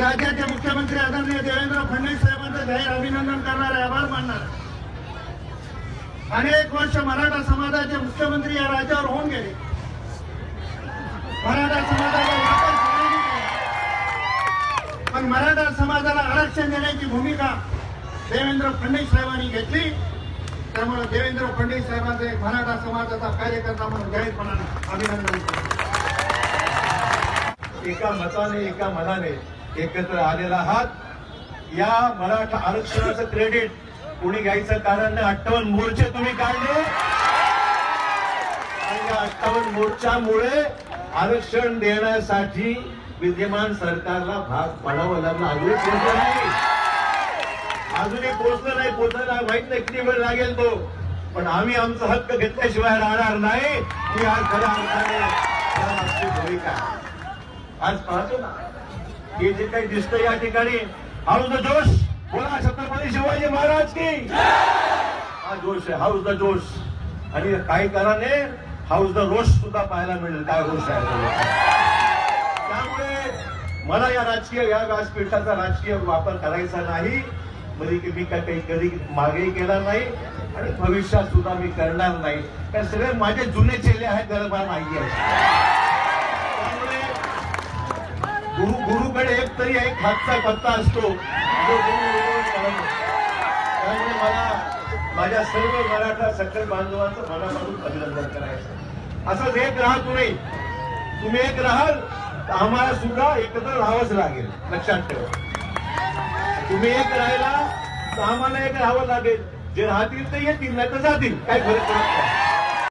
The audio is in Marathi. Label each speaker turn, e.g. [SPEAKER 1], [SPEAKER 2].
[SPEAKER 1] मी राज्याचे मुख्यमंत्री आदरणीय देवेंद्र फडणवीस साहेबांचं जाहीर अभिनंदन करणार आहे आभार मानणार अनेक वर्ष मराठा समाजाचे मुख्यमंत्री या राज्यावर होऊन गेले. मराठा समाजाला पण मराठा समाजाला आरक्षण देण्याची भूमिका देवेंद्र फडणवीस साहेबांनी घेतली. त्यामुळे देवेंद्र फडणवीस साहेबांचं एक मराठा समाजाचा कार्यकर्ता म्हणून जाहीरपणाने अभिनंदन करतो.
[SPEAKER 2] एका मताने एका मनाने एकत्र आलेला आहात. या मराठा आरक्षणाचं क्रेडिट कुणी घ्यायचं कारण नाही? अठ्ठावन्न मोर्चे तुम्ही काढले. आणि या अठ्ठावन्न मोर्चामुळे आरक्षण देण्यासाठी विद्यमान सरकारला भाग पाडावं लागलं. अजूनही पोहोचलं नाही. अजूनही पोहोचलं नाही. पोहोचलं माहीत नाही किती वेळ लागेल तो. पण आम्ही आमचा हक्क घेतल्याशिवाय राहणार नाही. ही आज खऱ्या अर्थाने भूमिका आज पाहतो ना. हे जे काही दिसतं या ठिकाणी हाऊस द जोश बोला छत्रपती शिवाजी महाराज की. हा जोश आहे हाऊस द जोश. आणि काही कारणाने हाऊस द रोष सुद्धा पाहायला मिळेल काय रोष आहे त्यामुळे मला या राजकीय या व्यासपीठाचा राजकीय वापर करायचा नाही. म्हणजे की मी काय काही कधी मागेही केला नाही आणि भविष्यात सुद्धा मी करणार नाही. कारण सगळे माझे जुने चेले आहेत गरबा नाही आहे. गुरु गुरुकडे एक तरी एक हातचा पत्ता असतो. जो गुरु त्यामुळे मला माझ्या सर्व मराठा सकल बांधवांचं मनापासून अभिनंदन करायचं असंच एक राहा तुम्ही. तुम्ही एक राहाल तर आम्हाला सुद्धा एकत्र राहावंच लागेल. लक्षात ठेवा. तुम्ही एक राहिला तर आम्हाला एक राहावं लागेल. जे राहतील ते येतील नाही तर जातील. काय फरक पडत नाही.